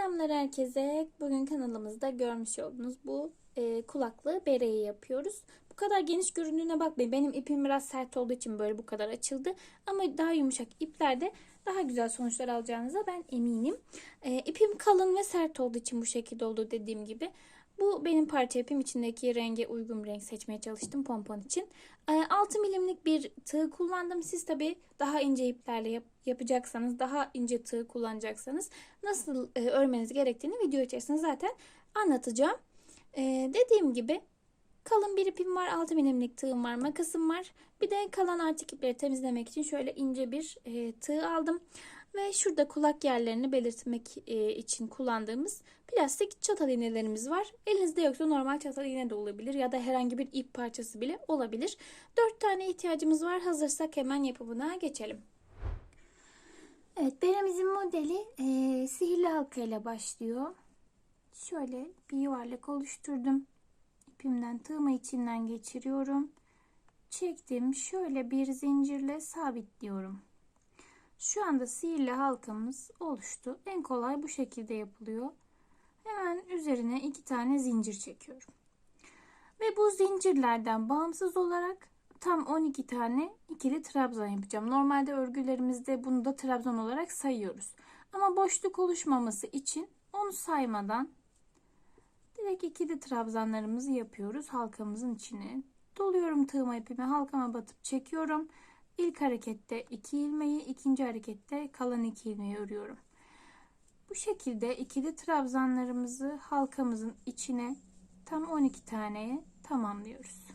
Selamlar herkese. Bugün kanalımızda görmüş olduğunuz bu e, kulaklığı bereyi yapıyoruz. Bu kadar geniş göründüğüne bakmayın. Benim ipim biraz sert olduğu için böyle bu kadar açıldı. Ama daha yumuşak iplerde daha güzel sonuçlar alacağınıza ben eminim. E, ipim kalın ve sert olduğu için bu şekilde oldu dediğim gibi. Bu benim parça ipim içindeki renge uygun bir renk seçmeye çalıştım pompon için. E, 6 milimlik bir tığ kullandım. Siz tabi daha ince iplerle yap, yapacaksanız, daha ince tığ kullanacaksanız nasıl e, örmeniz gerektiğini video içerisinde zaten anlatacağım. E, dediğim gibi kalın bir ipim var, 6 milimlik tığım var, makasım var. Bir de kalan artık ipleri temizlemek için şöyle ince bir e, tığ aldım. Ve şurada kulak yerlerini belirtmek e, için kullandığımız plastik çatal iğnelerimiz var. Elinizde yoksa normal çatal iğne de olabilir ya da herhangi bir ip parçası bile olabilir. 4 tane ihtiyacımız var. Hazırsak hemen yapımına geçelim. Evet beremizin modeli e, sihirli halka ile başlıyor. Şöyle bir yuvarlak oluşturdum. İpimden tığımı içinden geçiriyorum. Çektim. Şöyle bir zincirle sabitliyorum. Şu anda sihirli halkamız oluştu. En kolay bu şekilde yapılıyor. Hemen üzerine iki tane zincir çekiyorum. Ve bu zincirlerden bağımsız olarak tam 12 tane ikili trabzan yapacağım. Normalde örgülerimizde bunu da trabzan olarak sayıyoruz. Ama boşluk oluşmaması için onu saymadan direkt ikili trabzanlarımızı yapıyoruz halkamızın içine. Doluyorum tığıma ipimi halkama batıp çekiyorum. İlk harekette iki ilmeği, ikinci harekette kalan iki ilmeği örüyorum. Bu şekilde ikili trabzanlarımızı halkamızın içine tam 12 taneye tamamlıyoruz.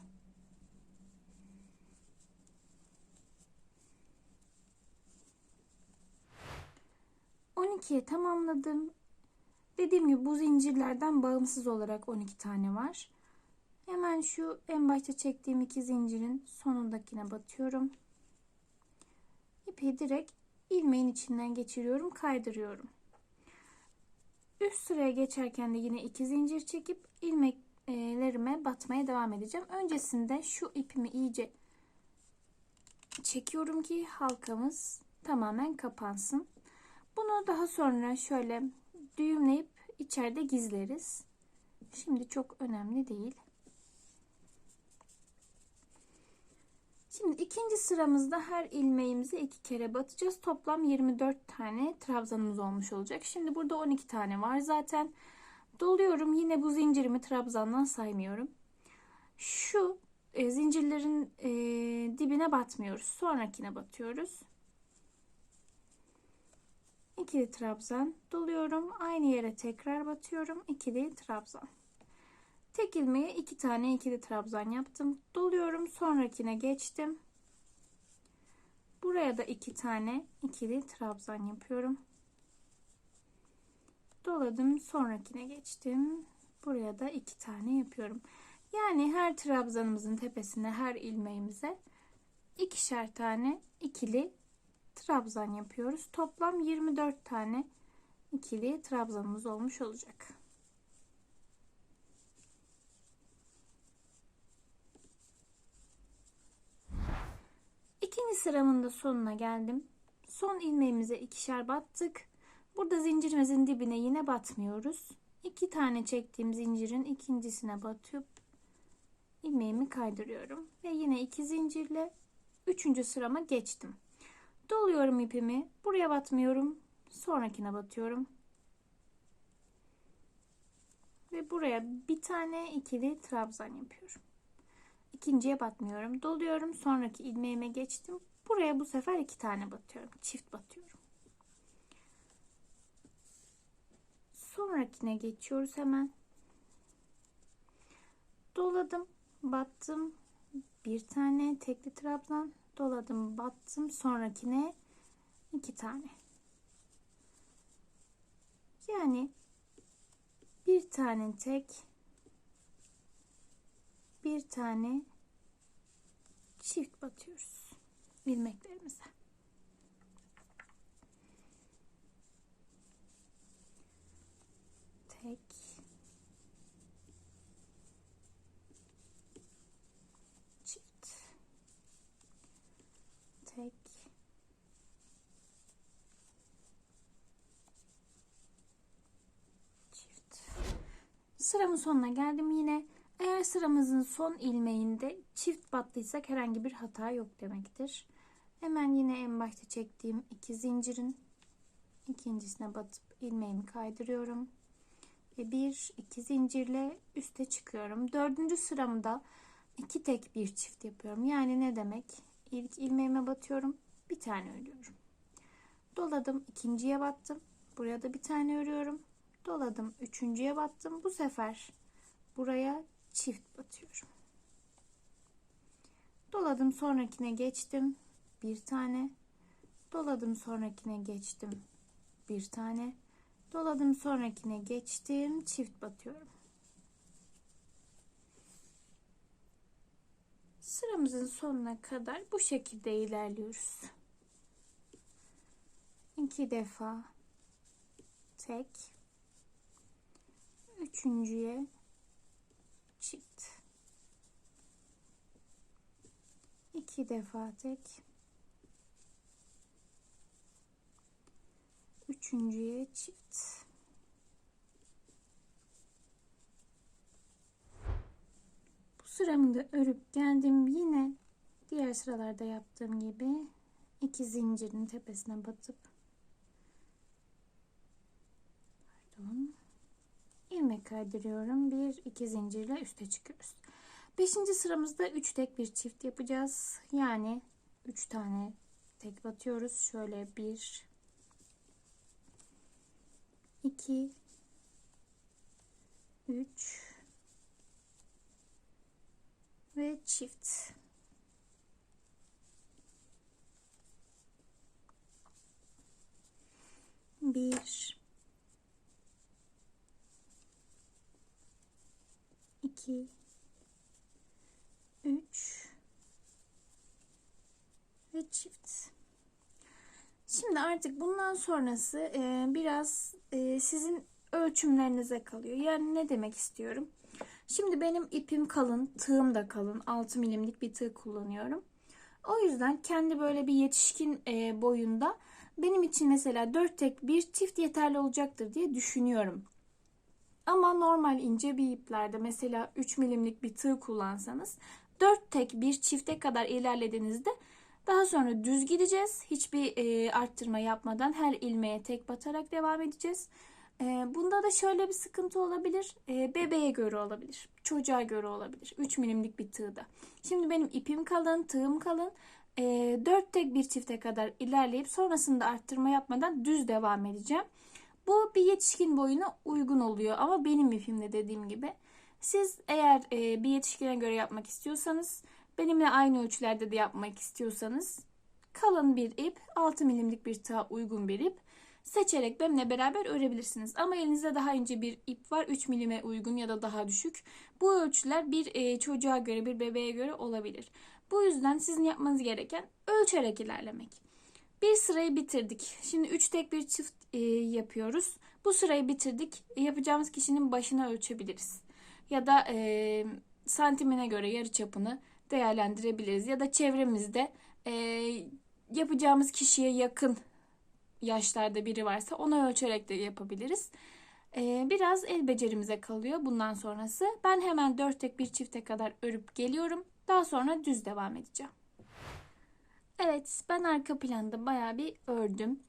ikiye tamamladım. Dediğim gibi bu zincirlerden bağımsız olarak 12 tane var. Hemen şu en başta çektiğim iki zincirin sonundakine batıyorum. İpi direkt ilmeğin içinden geçiriyorum, kaydırıyorum. Üst sıraya geçerken de yine iki zincir çekip ilmeklerime batmaya devam edeceğim. Öncesinde şu ipimi iyice çekiyorum ki halkamız tamamen kapansın. Bunu daha sonra şöyle düğümleyip içeride gizleriz. Şimdi çok önemli değil. Şimdi ikinci sıramızda her ilmeğimizi iki kere batacağız. Toplam 24 tane trabzanımız olmuş olacak. Şimdi burada 12 tane var zaten. Doluyorum. Yine bu zincirimi trabzandan saymıyorum. Şu e, zincirlerin e, dibine batmıyoruz. Sonrakine batıyoruz. İkili trabzan doluyorum. Aynı yere tekrar batıyorum. İkili trabzan. Tek ilmeğe iki tane ikili trabzan yaptım. Doluyorum. Sonrakine geçtim. Buraya da iki tane ikili trabzan yapıyorum. Doladım. Sonrakine geçtim. Buraya da iki tane yapıyorum. Yani her trabzanımızın tepesine her ilmeğimize ikişer tane ikili trabzan yapıyoruz. Toplam 24 tane ikili trabzanımız olmuş olacak. İkinci sıramın da sonuna geldim. Son ilmeğimize ikişer battık. Burada zincirimizin dibine yine batmıyoruz. İki tane çektiğim zincirin ikincisine batıp ilmeğimi kaydırıyorum. Ve yine iki zincirle üçüncü sırama geçtim. Doluyorum ipimi. Buraya batmıyorum. Sonrakine batıyorum. Ve buraya bir tane ikili trabzan yapıyorum. İkinciye batmıyorum. Doluyorum. Sonraki ilmeğime geçtim. Buraya bu sefer iki tane batıyorum. Çift batıyorum. Sonrakine geçiyoruz hemen. Doladım. Battım. Bir tane tekli trabzan doladım battım sonrakine iki tane yani bir tane tek bir tane çift batıyoruz ilmeklerimize. Tek. Tek. Sıramın sonuna geldim yine. Eğer sıramızın son ilmeğinde çift battıysak herhangi bir hata yok demektir. Hemen yine en başta çektiğim iki zincirin ikincisine batıp ilmeğimi kaydırıyorum. Ve bir iki zincirle üste çıkıyorum. Dördüncü sıramda iki tek bir çift yapıyorum. Yani ne demek? İlk ilmeğime batıyorum. Bir tane örüyorum. Doladım. ikinciye battım. Buraya da bir tane örüyorum. Doladım. Üçüncüye battım. Bu sefer buraya çift batıyorum. Doladım. Sonrakine geçtim. Bir tane. Doladım. Sonrakine geçtim. Bir tane. Doladım. Sonrakine geçtim. Çift batıyorum. Sıramızın sonuna kadar bu şekilde ilerliyoruz. İki defa tek üçüncüye çift. İki defa tek. Üçüncüye çift. Bu sıramı da örüp geldim. Yine diğer sıralarda yaptığım gibi iki zincirin tepesine batıp pardon ilmek kaydırıyorum bir iki zincirle üste çıkıyoruz. Beşinci sıramızda üç tek bir çift yapacağız. Yani üç tane tek batıyoruz. Şöyle bir 2 3 ve çift. Bir, iki, üç ve çift. Şimdi artık bundan sonrası e, biraz e, sizin ölçümlerinize kalıyor. Yani ne demek istiyorum? Şimdi benim ipim kalın, tığım da kalın. 6 milimlik bir tığ kullanıyorum. O yüzden kendi böyle bir yetişkin e, boyunda benim için mesela 4 tek bir çift yeterli olacaktır diye düşünüyorum. Ama normal ince bir iplerde mesela 3 milimlik bir tığ kullansanız 4 tek bir çifte kadar ilerlediğinizde daha sonra düz gideceğiz. Hiçbir e, arttırma yapmadan her ilmeğe tek batarak devam edeceğiz. E, bunda da şöyle bir sıkıntı olabilir. E, bebeğe göre olabilir. Çocuğa göre olabilir. 3 milimlik bir tığda. Şimdi benim ipim kalın, tığım kalın. E, 4 tek bir çifte kadar ilerleyip sonrasında arttırma yapmadan düz devam edeceğim. Bu bir yetişkin boyuna uygun oluyor ama benim ipimde dediğim gibi. Siz eğer e, bir yetişkine göre yapmak istiyorsanız benimle aynı ölçülerde de yapmak istiyorsanız kalın bir ip 6 milimlik bir tığa uygun bir ip seçerek benimle beraber örebilirsiniz. Ama elinizde daha ince bir ip var 3 milime uygun ya da daha düşük. Bu ölçüler bir e, çocuğa göre bir bebeğe göre olabilir. Bu yüzden sizin yapmanız gereken ölçerek ilerlemek. Bir sırayı bitirdik. Şimdi 3 tek bir çift e, yapıyoruz. Bu sırayı bitirdik. Yapacağımız kişinin başına ölçebiliriz. Ya da e, santimine göre yarı çapını değerlendirebiliriz. Ya da çevremizde e, yapacağımız kişiye yakın yaşlarda biri varsa ona ölçerek de yapabiliriz. E, biraz el becerimize kalıyor bundan sonrası. Ben hemen dört tek bir çifte kadar örüp geliyorum. Daha sonra düz devam edeceğim. Evet ben arka planda baya bir ördüm.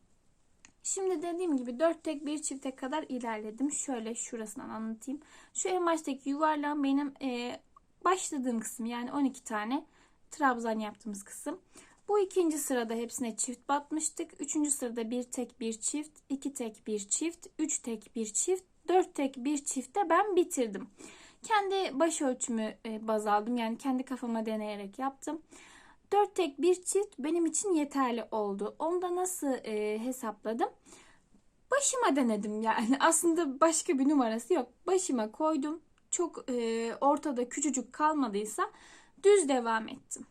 Şimdi dediğim gibi dört tek bir çifte kadar ilerledim. Şöyle şurasından anlatayım. Şu en baştaki yuvarlağım benim e, başladığım kısım yani 12 tane trabzan yaptığımız kısım. Bu ikinci sırada hepsine çift batmıştık. Üçüncü sırada bir tek bir çift, iki tek bir çift, üç tek bir çift, dört tek bir çifte ben bitirdim. Kendi baş ölçümü e, baz aldım. Yani kendi kafama deneyerek yaptım. Dört tek bir çift benim için yeterli oldu. Onda nasıl e, hesapladım? Başıma denedim yani. Aslında başka bir numarası yok. Başıma koydum. Çok e, ortada küçücük kalmadıysa düz devam ettim.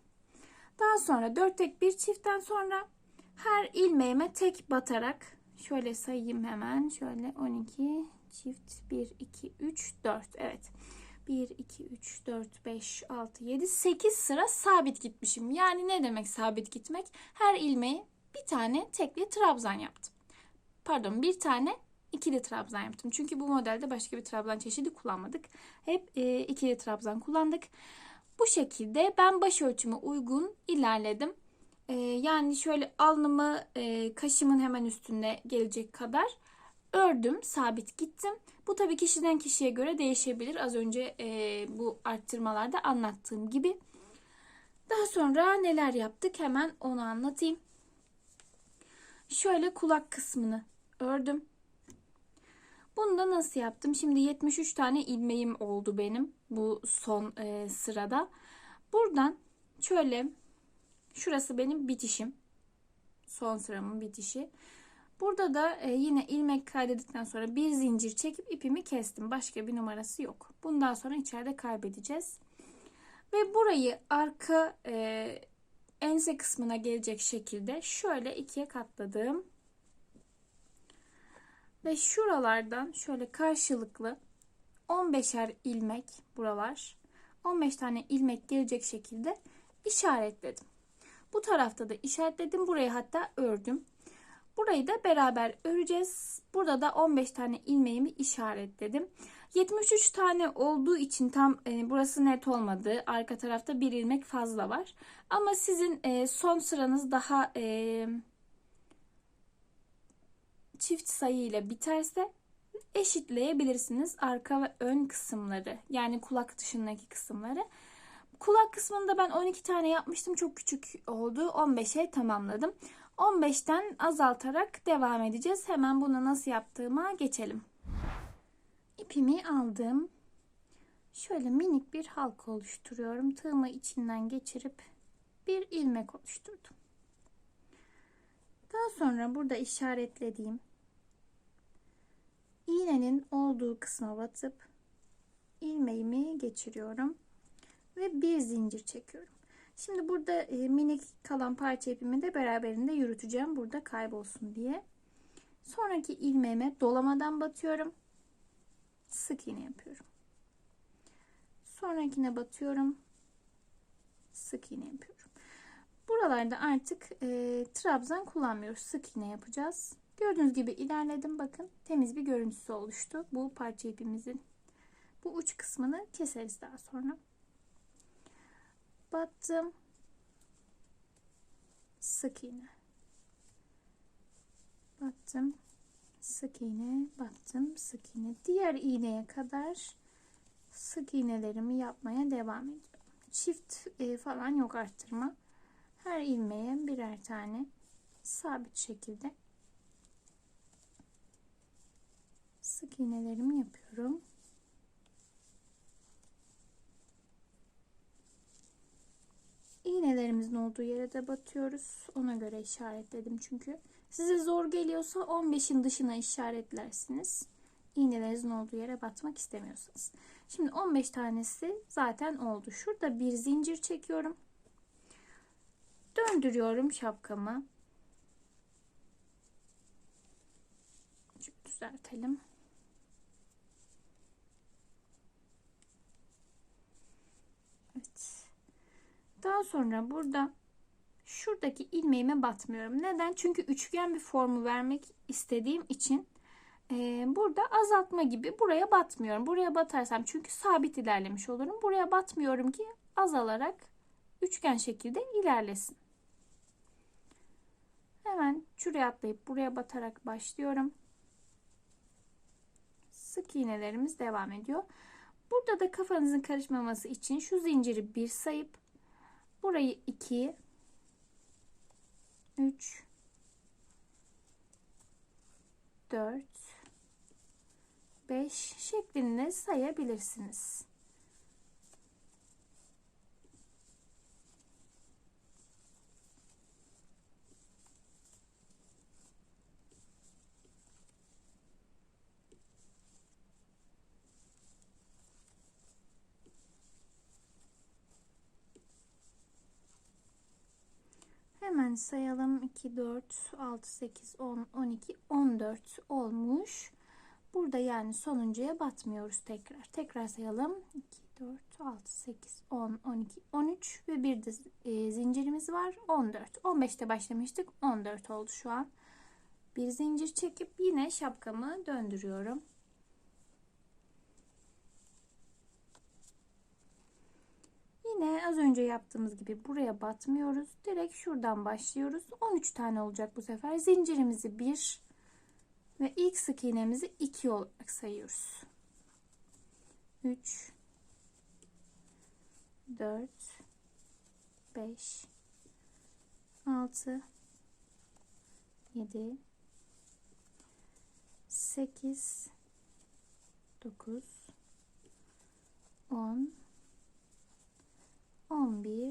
Daha sonra dört tek bir çiftten sonra her ilmeğime tek batarak şöyle sayayım hemen. Şöyle 12 çift 1 2 3 4 evet. 1 2 3 4 5 6 7 8 sıra sabit gitmişim. Yani ne demek sabit gitmek? Her ilmeği bir tane tekli trabzan yaptım. Pardon bir tane ikili trabzan yaptım. Çünkü bu modelde başka bir trabzan çeşidi kullanmadık. Hep e, ikili trabzan kullandık. Bu şekilde ben baş ölçümü uygun ilerledim. E, yani şöyle alnımı e, kaşımın hemen üstünde gelecek kadar ördüm, sabit gittim. Bu tabii kişiden kişiye göre değişebilir. Az önce e, bu arttırmalarda anlattığım gibi. Daha sonra neler yaptık hemen onu anlatayım. Şöyle kulak kısmını ördüm. Bunu da nasıl yaptım? Şimdi 73 tane ilmeğim oldu benim bu son e, sırada. Buradan şöyle şurası benim bitişim. Son sıramın bitişi. Burada da e, yine ilmek kaydettikten sonra bir zincir çekip ipimi kestim. Başka bir numarası yok. Bundan sonra içeride kaybedeceğiz. Ve burayı arka e, ense kısmına gelecek şekilde şöyle ikiye katladım. Ve şuralardan şöyle karşılıklı 15'er ilmek buralar 15 tane ilmek gelecek şekilde işaretledim. Bu tarafta da işaretledim. Burayı hatta ördüm. Burayı da beraber öreceğiz. Burada da 15 tane ilmeğimi işaretledim. 73 tane olduğu için tam e, burası net olmadı. Arka tarafta bir ilmek fazla var. Ama sizin e, son sıranız daha e, çift sayı ile biterse eşitleyebilirsiniz arka ve ön kısımları. Yani kulak dışındaki kısımları. Kulak kısmında ben 12 tane yapmıştım. Çok küçük oldu. 15'e tamamladım. 15'ten azaltarak devam edeceğiz. Hemen bunu nasıl yaptığıma geçelim. İpimi aldım. Şöyle minik bir halka oluşturuyorum. Tığımı içinden geçirip bir ilmek oluşturdum. Daha sonra burada işaretlediğim iğnenin olduğu kısma batıp ilmeğimi geçiriyorum ve bir zincir çekiyorum. Şimdi burada e, minik kalan parça ipimi de beraberinde yürüteceğim. Burada kaybolsun diye. Sonraki ilmeğime dolamadan batıyorum. Sık iğne yapıyorum. Sonrakine batıyorum. Sık iğne yapıyorum. Buralarda artık e, trabzan kullanmıyoruz. Sık iğne yapacağız. Gördüğünüz gibi ilerledim. Bakın temiz bir görüntüsü oluştu. Bu parça ipimizin. Bu uç kısmını keseriz daha sonra battım sık iğne. Battım. Sık iğne battım. Sık iğne. Diğer iğneye kadar sık iğnelerimi yapmaya devam ediyorum. Çift e, falan yok arttırma. Her ilmeğe birer tane sabit şekilde sık iğnelerimi yapıyorum iğnelerimizin olduğu yere de batıyoruz. Ona göre işaretledim çünkü. Size zor geliyorsa 15'in dışına işaretlersiniz. İğnelerinizin olduğu yere batmak istemiyorsanız. Şimdi 15 tanesi zaten oldu. Şurada bir zincir çekiyorum. Döndürüyorum şapkamı. Şöyle düzeltelim. Daha sonra burada şuradaki ilmeğime batmıyorum. Neden? Çünkü üçgen bir formu vermek istediğim için e, burada azaltma gibi buraya batmıyorum. Buraya batarsam çünkü sabit ilerlemiş olurum. Buraya batmıyorum ki azalarak üçgen şekilde ilerlesin. Hemen şuraya atlayıp buraya batarak başlıyorum. Sık iğnelerimiz devam ediyor. Burada da kafanızın karışmaması için şu zinciri bir sayıp Burayı 2 3 4 5 şeklinde sayabilirsiniz. Hemen sayalım. 2, 4, 6, 8, 10, 12, 14 olmuş. Burada yani sonuncuya batmıyoruz tekrar. Tekrar sayalım. 2, 4, 6, 8, 10, 12, 13 ve bir de e, zincirimiz var. 14. 15'te başlamıştık. 14 oldu şu an. Bir zincir çekip yine şapkamı döndürüyorum. Yine az önce yaptığımız gibi buraya batmıyoruz. Direkt şuradan başlıyoruz. 13 tane olacak bu sefer. Zincirimizi 1 ve ilk sık iğnemizi 2 olarak sayıyoruz. 3 4 5 6 7 8 9 10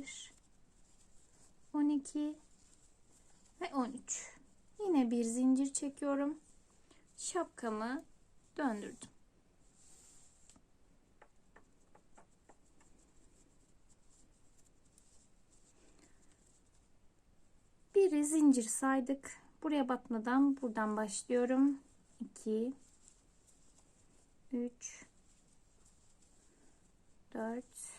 11 12 ve 13 yine bir zincir çekiyorum. Şapkamı döndürdüm. Biri zincir saydık. Buraya batmadan buradan başlıyorum. 2 3 4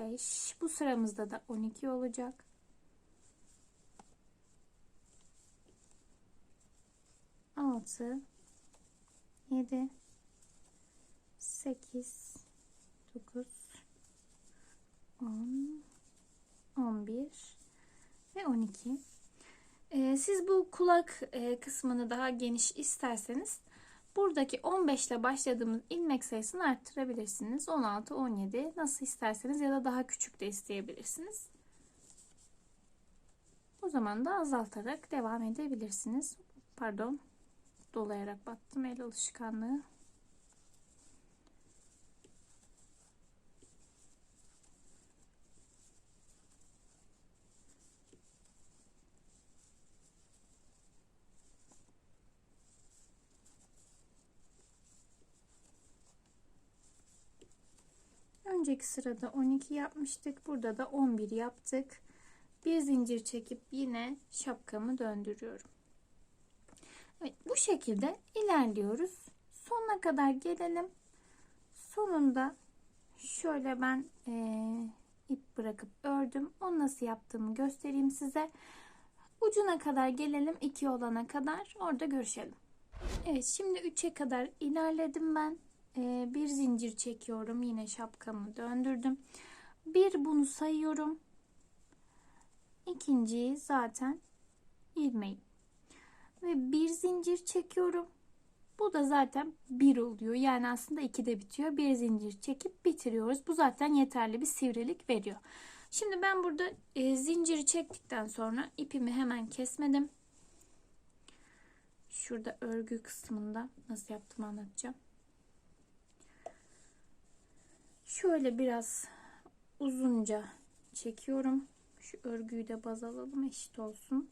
5 bu sıramızda da 12 olacak. Altı. Yedi. Sekiz. Dokuz. On. On bir. Ve on iki. Ee, siz bu kulak e, kısmını daha geniş isterseniz buradaki 15 ile başladığımız ilmek sayısını arttırabilirsiniz. 16, 17 nasıl isterseniz ya da daha küçük de isteyebilirsiniz. O zaman da azaltarak devam edebilirsiniz. Pardon dolayarak battım el alışkanlığı. Önceki sırada 12 yapmıştık. Burada da 11 yaptık. Bir zincir çekip yine şapkamı döndürüyorum. Evet, bu şekilde ilerliyoruz. Sonuna kadar gelelim. Sonunda şöyle ben e, ip bırakıp ördüm. Onu nasıl yaptığımı göstereyim size. Ucuna kadar gelelim. 2 olana kadar. Orada görüşelim. Evet şimdi 3'e kadar ilerledim ben. E, bir zincir çekiyorum. Yine şapkamı döndürdüm. Bir bunu sayıyorum. İkinciyi zaten ilmeğim ve bir zincir çekiyorum. Bu da zaten bir oluyor. Yani aslında iki de bitiyor. Bir zincir çekip bitiriyoruz. Bu zaten yeterli bir sivrilik veriyor. Şimdi ben burada e, zinciri çektikten sonra ipimi hemen kesmedim. Şurada örgü kısmında nasıl yaptığımı anlatacağım. Şöyle biraz uzunca çekiyorum. Şu örgüyü de baz alalım eşit olsun.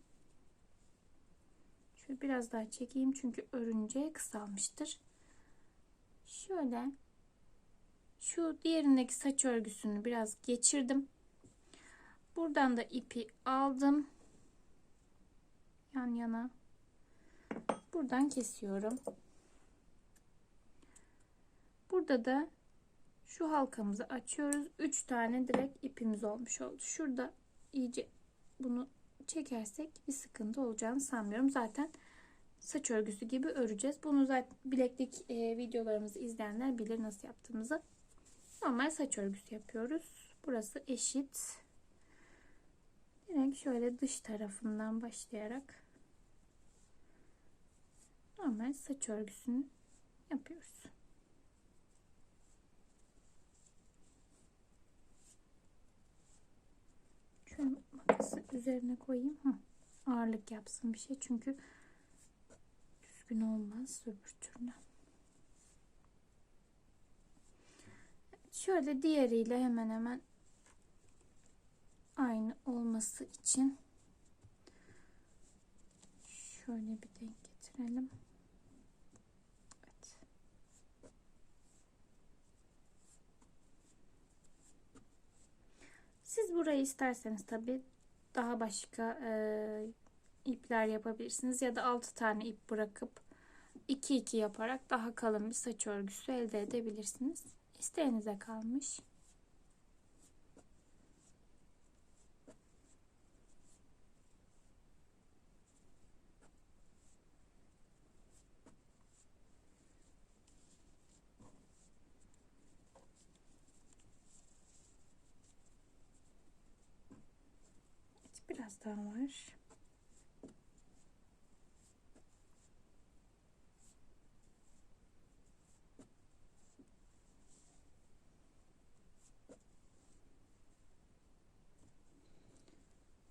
Şöyle biraz daha çekeyim çünkü örünce kısalmıştır. Şöyle şu diğerindeki saç örgüsünü biraz geçirdim. Buradan da ipi aldım. Yan yana. Buradan kesiyorum. Burada da şu halkamızı açıyoruz. 3 tane direkt ipimiz olmuş oldu. Şurada iyice bunu çekersek bir sıkıntı olacağını sanmıyorum. Zaten saç örgüsü gibi öreceğiz. Bunu zaten bileklik e, videolarımızı izleyenler bilir nasıl yaptığımızı. Normal saç örgüsü yapıyoruz. Burası eşit. Direkt şöyle dış tarafından başlayarak normal saç örgüsünü yapıyoruz. Şöyle makası üzerine koyayım. Hı. Ağırlık yapsın bir şey. Çünkü düzgün olmaz öbür türlü. Şöyle diğeriyle hemen hemen aynı olması için şöyle bir denk getirelim. Siz burayı isterseniz tabi daha başka e, ipler yapabilirsiniz ya da 6 tane ip bırakıp 2 2 yaparak daha kalın bir saç örgüsü elde edebilirsiniz. İsteğinize kalmış. Daha var.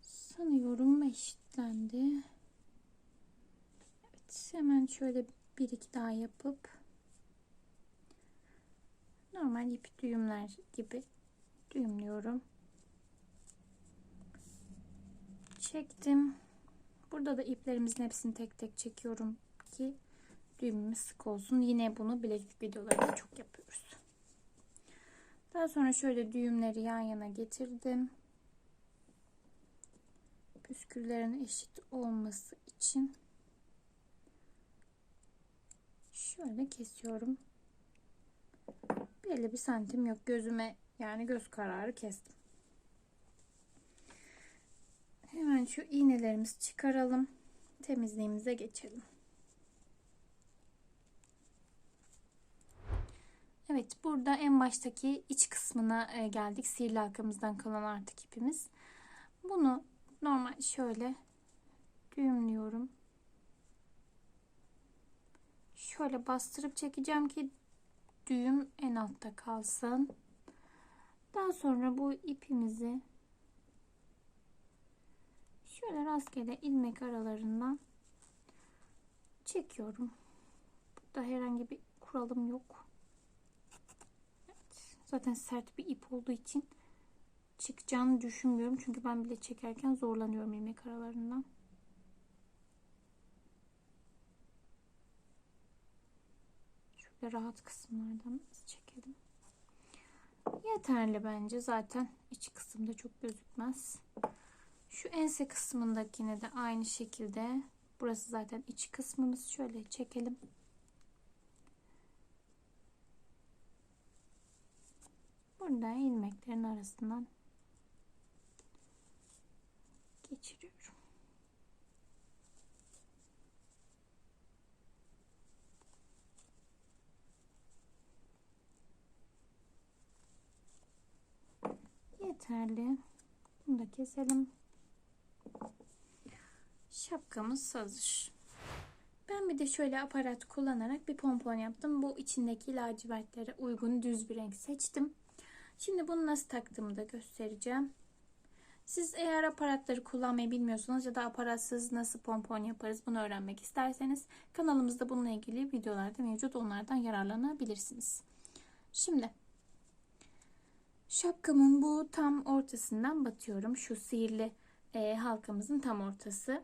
Sanıyorum eşitlendi. Evet, hemen şöyle bir iki daha yapıp normal ip düğümler gibi düğümlüyorum. Çektim. Burada da iplerimizin hepsini tek tek çekiyorum ki düğümümüz sık olsun. Yine bunu bileklik videolarında çok yapıyoruz. Daha sonra şöyle düğümleri yan yana getirdim. Püsküllerin eşit olması için şöyle kesiyorum. Belli bir santim yok gözüme yani göz kararı kestim. Hemen şu iğnelerimizi çıkaralım. Temizliğimize geçelim. Evet burada en baştaki iç kısmına e, geldik. Sihirli halkamızdan kalan artık ipimiz. Bunu normal şöyle düğümlüyorum. Şöyle bastırıp çekeceğim ki düğüm en altta kalsın. Daha sonra bu ipimizi şöyle rastgele ilmek aralarından çekiyorum. Burada herhangi bir kuralım yok. Evet, zaten sert bir ip olduğu için çıkacağını düşünmüyorum. Çünkü ben bile çekerken zorlanıyorum ilmek aralarından. Şöyle rahat kısımlardan çekelim. Yeterli bence. Zaten iç kısımda çok gözükmez. Şu ense kısmındakine de aynı şekilde. Burası zaten iç kısmımız. Şöyle çekelim. Burada ilmeklerin arasından geçiriyorum. Yeterli. Bunu da keselim. Şapkamız hazır. Ben bir de şöyle aparat kullanarak bir pompon yaptım. Bu içindeki lacivertlere uygun düz bir renk seçtim. Şimdi bunu nasıl taktığımı da göstereceğim. Siz eğer aparatları kullanmayı bilmiyorsanız ya da aparatsız nasıl pompon yaparız bunu öğrenmek isterseniz kanalımızda bununla ilgili videolar da mevcut. Onlardan yararlanabilirsiniz. Şimdi şapkamın bu tam ortasından batıyorum. Şu sihirli e, halkamızın tam ortası.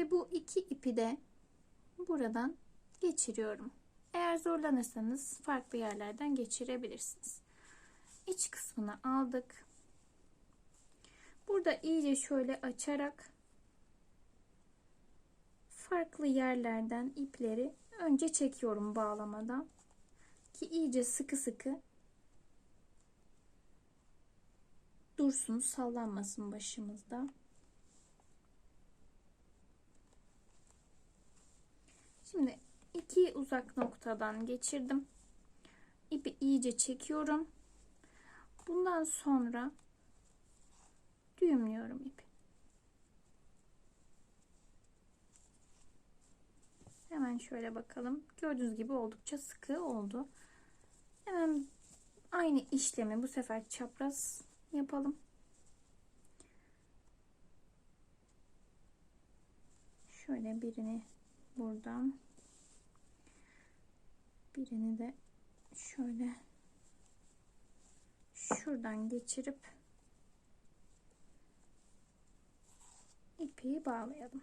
Ve bu iki ipi de buradan geçiriyorum. Eğer zorlanırsanız farklı yerlerden geçirebilirsiniz. İç kısmını aldık. Burada iyice şöyle açarak farklı yerlerden ipleri önce çekiyorum bağlamadan ki iyice sıkı sıkı dursun sallanmasın başımızda. Şimdi iki uzak noktadan geçirdim. İpi iyice çekiyorum. Bundan sonra düğümlüyorum ipi. Hemen şöyle bakalım. Gördüğünüz gibi oldukça sıkı oldu. Hemen aynı işlemi bu sefer çapraz yapalım. Şöyle birini buradan birini de şöyle şuradan geçirip ipi bağlayalım.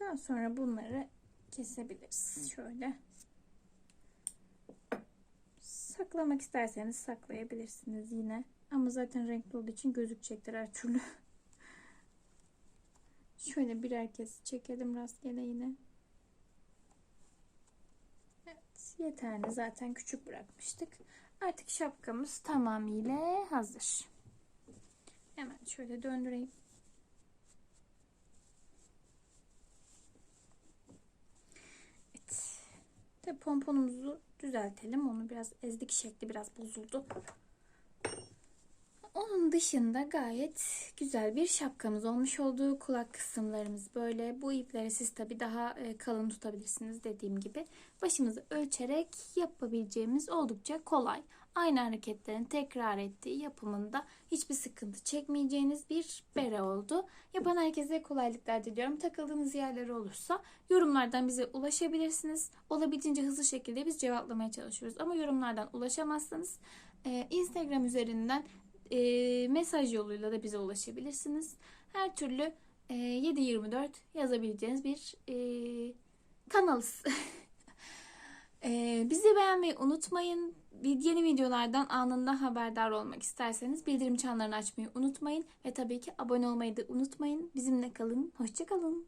Daha sonra bunları kesebiliriz. Şöyle. Saklamak isterseniz saklayabilirsiniz yine. Ama zaten renkli olduğu için gözükecektir her türlü. Şöyle birer kez çekelim rastgele yine. Evet yeterli zaten küçük bırakmıştık. Artık şapkamız tamamıyla hazır. Hemen şöyle döndüreyim. pomponumuzu düzeltelim. Onu biraz ezdik şekli biraz bozuldu. Onun dışında gayet güzel bir şapkamız olmuş oldu. Kulak kısımlarımız böyle. Bu ipleri siz tabi daha e, kalın tutabilirsiniz dediğim gibi. Başımızı ölçerek yapabileceğimiz oldukça kolay. Aynı hareketlerin tekrar ettiği yapımında hiçbir sıkıntı çekmeyeceğiniz bir bere oldu. Yapan herkese kolaylıklar diliyorum. Takıldığınız yerler olursa yorumlardan bize ulaşabilirsiniz. Olabildiğince hızlı şekilde biz cevaplamaya çalışıyoruz. Ama yorumlardan ulaşamazsanız e, Instagram üzerinden e, mesaj yoluyla da bize ulaşabilirsiniz. Her türlü e, 7-24 yazabileceğiniz bir e, kanalız. e, bizi beğenmeyi unutmayın. Yeni videolardan anında haberdar olmak isterseniz bildirim çanlarını açmayı unutmayın. Ve tabii ki abone olmayı da unutmayın. Bizimle kalın. Hoşçakalın.